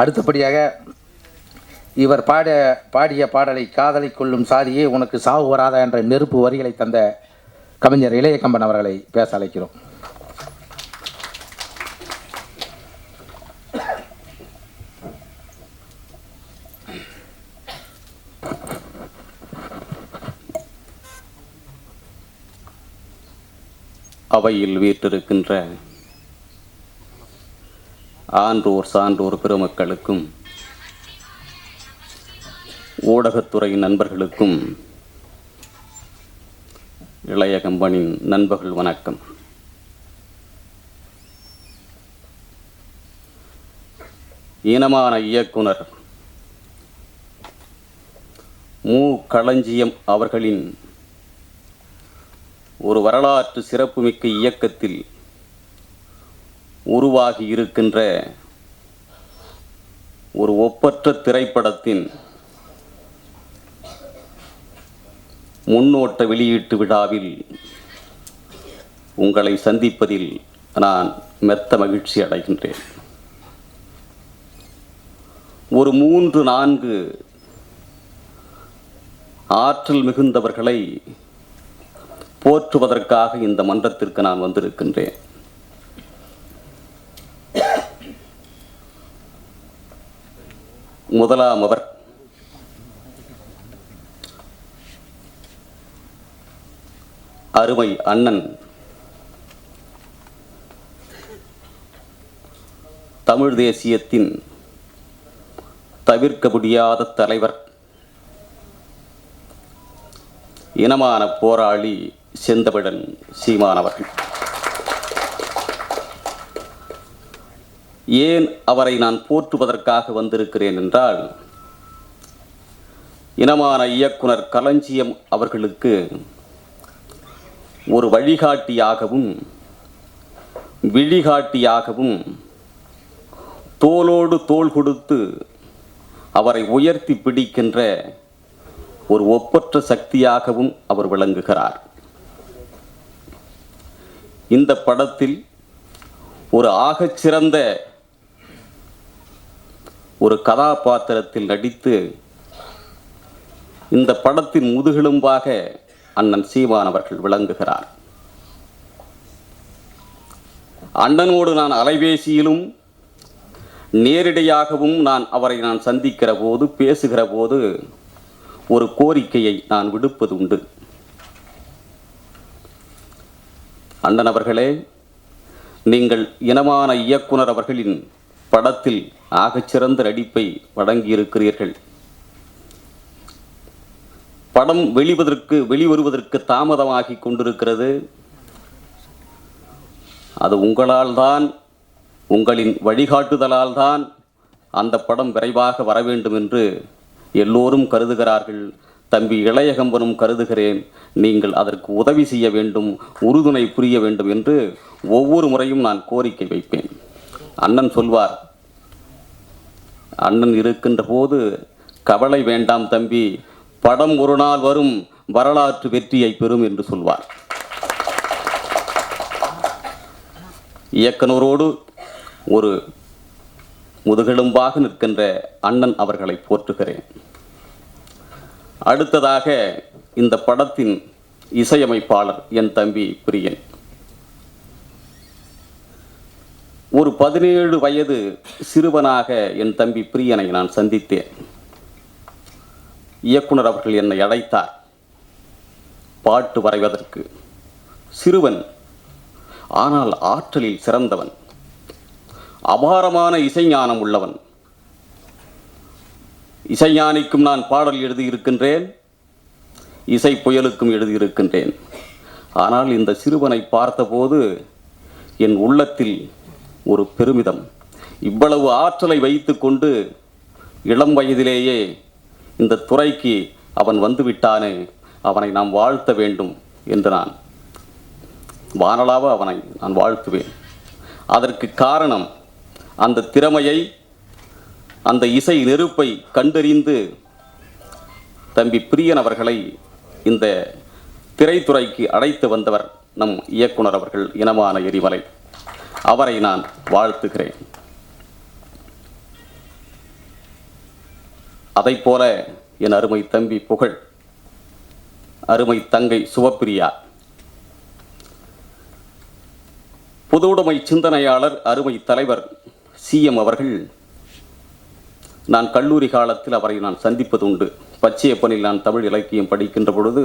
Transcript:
அடுத்தபடியாக இவர் பாட பாடிய பாடலை காதலை கொள்ளும் சாதியே உனக்கு சாவு வராதா என்ற நெருப்பு வரிகளை தந்த கவிஞர் இளையகம்பன் அவர்களை பேச அழைக்கிறோம். அவையில் வீற்றிருக்கின்ற ஆன்றோர் சான்றோர் பெருமக்களுக்கும் ஊடகத்துறை நண்பர்களுக்கும் இளைய கம்பனின் நண்பர்கள் வணக்கம். இனமான இயக்குனர் மு. களஞ்சியம் அவர்களின் ஒரு வரலாற்று சிறப்புமிக்க இயக்கத்தில் உருவாகி இருக்கின்ற ஒரு ஒப்பற்ற திரைப்படத்தின் முன்னோட்ட வெளியீட்டு விழாவில் உங்களை சந்திப்பதில் நான் மெத்த மகிழ்ச்சி அடைகின்றேன். ஒரு மூன்று நான்கு ஆற்றல் மிகுந்தவர்களை போற்றுவதற்காக இந்த மன்றத்திற்கு நான் வந்திருக்கின்றேன். முதலாமவர் அருமை அண்ணன். தமிழ் தேசியத்தின் தவிர்க்க முடியாத தலைவர். இனமான போராளி செந்தமிழன் சீமானவர்கள் ஏன் அவரை நான் போற்றுவதற்காக வந்திருக்கிறேன் என்றால் இனமான இயக்குனர் களஞ்சியம் அவர்களுக்கு ஒரு வழிகாட்டியாகவும் விழிகாட்டியாகவும் தோளோடு தோள் கொடுத்து அவரை உயர்த்தி பிடிக்கின்ற ஒரு ஒப்பற்ற சக்தியாகவும் அவர் விளங்குகிறார். இந்த படத்தில் ஒரு ஆகச்சிறந்த ஒரு கதாபாத்திரத்தில் நடித்து இந்த படத்தின் முதுகெலும்பாக அண்ணன் சீமான் அவர்கள் விளங்குகிறார். அண்ணனோடு நான் அலைபேசியிலும் நேரிடையாகவும் நான் அவரை நான் சந்திக்கிற போது பேசுகிற போது ஒரு கோரிக்கையை நான் விடுப்பது உண்டு அண்ணன் அவர்களே நீங்கள் இனமான இயக்குனர் அவர்களின் படத்தில் ஆகச்சிறந்த நடிப்பை வழங்கியிருக்கிறீர்கள். படம் வெளிவதற்கு வெளிவருவதற்கு தாமதமாகி கொண்டிருக்கிறது. அது உங்களால் தான் உங்களின் வழிகாட்டுதலால் தான் அந்த படம் விரைவாக வர வேண்டும் என்று எல்லோரும் கருதுகிறார்கள். தம்பி இளையகம்பனும் கருதுகிறேன். நீங்கள் அதற்கு உதவி செய்ய வேண்டும் உறுதுணை புரிய வேண்டும் என்று ஒவ்வொரு முறையும் நான் கோரிக்கை வைப்பேன். அண்ணன் சொல்வார் அண்ணன் இருக்கின்ற போது கவலை வேண்டாம் தம்பி படம் ஒரு நாள் வரும் வரலாற்று வெற்றியை பெறும் என்று சொல்வார். இயக்குனரோடு ஒரு முதுகெலும்பாக நிற்கின்ற அண்ணன் அவர்களை போற்றுகிறேன். அடுத்ததாக இந்த படத்தின் இசையமைப்பாளர் என் தம்பி பிரியன். ஒரு பதினேழு வயது சிறுவனாக என் தம்பி பிரியனை நான் சந்தித்தேன். இயக்குனர் அவர்கள் என்னை அழைத்தார். பாட்டு வரைவதற்கு. சிறுவன் ஆனால் ஆற்றலில் சிறந்தவன். அபாரமான இசைஞானம் உள்ளவன். இசைஞானிக்கும் நான் பாடல் எழுதியிருக்கின்றேன். இசை புயலுக்கும் எழுதியிருக்கின்றேன். ஆனால் இந்த சிறுவனை பார்த்தபோது என் உள்ளத்தில் ஒரு பெருமிதம். இவ்வளவு ஆற்றலை வைத்து கொண்டு இளம் வயதிலேயே இந்த துறைக்கு அவன் வந்துவிட்டானே அவனை நாம் வாழ்த்த வேண்டும் என்று நான். வானலாக அவனை நான் வாழ்த்துவேன். அதற்கு காரணம் அந்த திறமையை அந்த இசை நெருப்பை கண்டறிந்து தம்பி பிரியன் அவர்களை இந்த திரைத்துறைக்கு அழைத்து வந்தவர் நம் இயக்குனர் அவர்கள் இனமான எரிமலை. அவரை நான் வாழ்த்துகிறேன். அதை போல என் அருமை தம்பி புகழ் அருமை தங்கை சுவப்பிரியா பொதுவுடைமை சிந்தனையாளர் அருமை தலைவர் சிஎம் அவர்கள் நான் கல்லூரி காலத்தில் அவரை நான் சந்திப்பது உண்டு பச்சையப்பனில் நான் தமிழ் இலக்கியம் படிக்கின்ற பொழுது